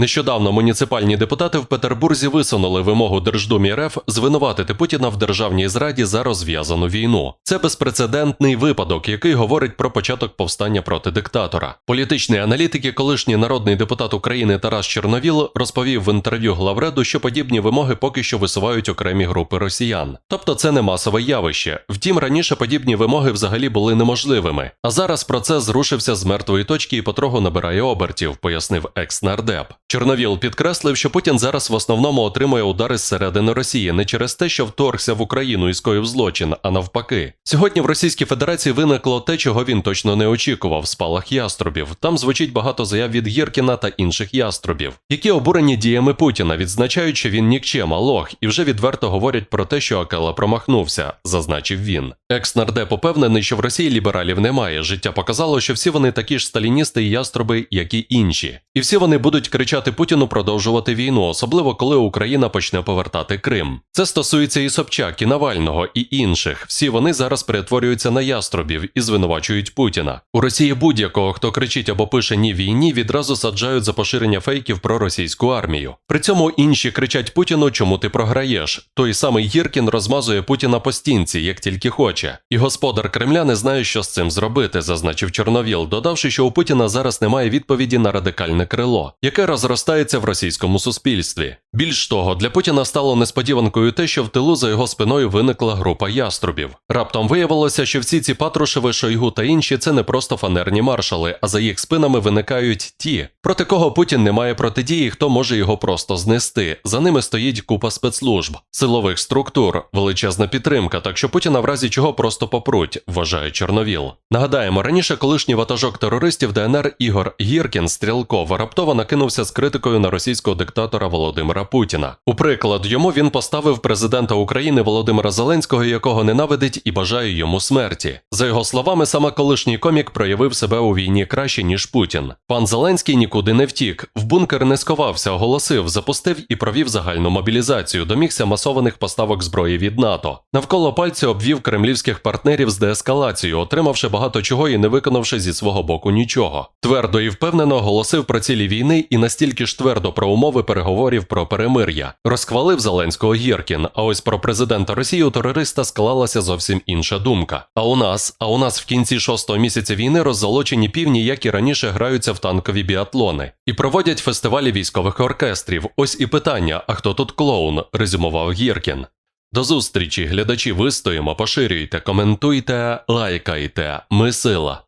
Нещодавно муніципальні депутати в Петербурзі висунули вимогу Держдумі РФ звинуватити Путіна в державній зраді за розв'язану війну. Це безпрецедентний випадок, який говорить про початок повстання проти диктатора. Політичний аналітик і колишній народний депутат України Тарас Чорновіл розповів в інтерв'ю главреду, що подібні вимоги поки що висувають окремі групи росіян. Тобто це не масове явище. Втім, раніше подібні вимоги взагалі були неможливими. А зараз процес зрушився з мертвої точки і потроху набирає обертів, пояснив екс-нардеп. Чорновіл підкреслив, що Путін зараз в основному отримує удари зсередини Росії не через те, що вторгся в Україну і скоїв злочин, а навпаки. Сьогодні в Російській Федерації виникло те, чого він точно не очікував спалах яструбів. Там звучить багато заяв від Гіркіна та інших яструбів, які обурені діями Путіна, відзначають, що він нікчема, лох, і вже відверто говорять про те, що Акела промахнувся, зазначив він. Екс-нардеп упевнений, що в Росії лібералів немає. Життя показало, що всі вони такі ж сталіністи і яструби, як і інші. І всі вони будуть кричати Путіну продовжувати війну, особливо коли Україна почне повертати Крим. Це стосується і Собчак, і Навального, і інших. Всі вони зараз перетворюються на яструбів і звинувачують Путіна. У Росії будь-якого, хто кричить або пише ні війні, відразу саджають за поширення фейків про російську армію. При цьому інші кричать Путіну, чому ти програєш. Той самий Гіркін розмазує Путіна по стінці, як тільки хоче. І господар Кремля не знає, що з цим зробити, зазначив Чорновіл, додавши, що у Путіна зараз немає відповіді на радикальне крило, яке розростається в російському суспільстві. Більш того, для Путіна стало несподіванкою те, що в тилу за його спиною виникла група яструбів. Раптом виявилося, що всі ці Патрушеви, Шойгу та інші це не просто фанерні маршали, а за їх спинами виникають ті, проти кого Путін не має протидії, хто може його просто знести. За ними стоїть купа спецслужб, силових структур, величезна підтримка, так що Путіна в разі чого просто попруть, вважає Чорновіл. Нагадаємо, раніше колишній ватажок терористів ДНР Ігор Гіркін Стрілков раптово накинувся з критикою на російського диктатора Володимира Путіна. У приклад йому він поставив президента України Володимира Зеленського, якого ненавидить і бажає йому смерті. За його словами, саме колишній комік проявив себе у війні краще ніж Путін. Пан Зеленський нікуди не втік, в бункер не сховався, оголосив, запустив і провів загальну мобілізацію. Домігся масованих поставок зброї від НАТО. Навколо пальця обвів кремлівських партнерів з деескалацією, отримавши багато чого і не виконавши зі свого боку нічого. Твердо і впевнено оголосив про цілі війни і настільки ж твердо про умови переговорів про перемир'я. Розхвалив Зеленського Гіркін. А ось про президента Росії у терориста склалася зовсім інша думка. А у нас, а у нас в кінці шостого місяця війни роззолочені півні, як і раніше граються в танкові біатлони, і проводять фестивалі військових оркестрів. Ось і питання: а хто тут клоун? резюмував Гіркін. До зустрічі, глядачі, вистоїмо, поширюйте, коментуйте, лайкайте. Ми сила.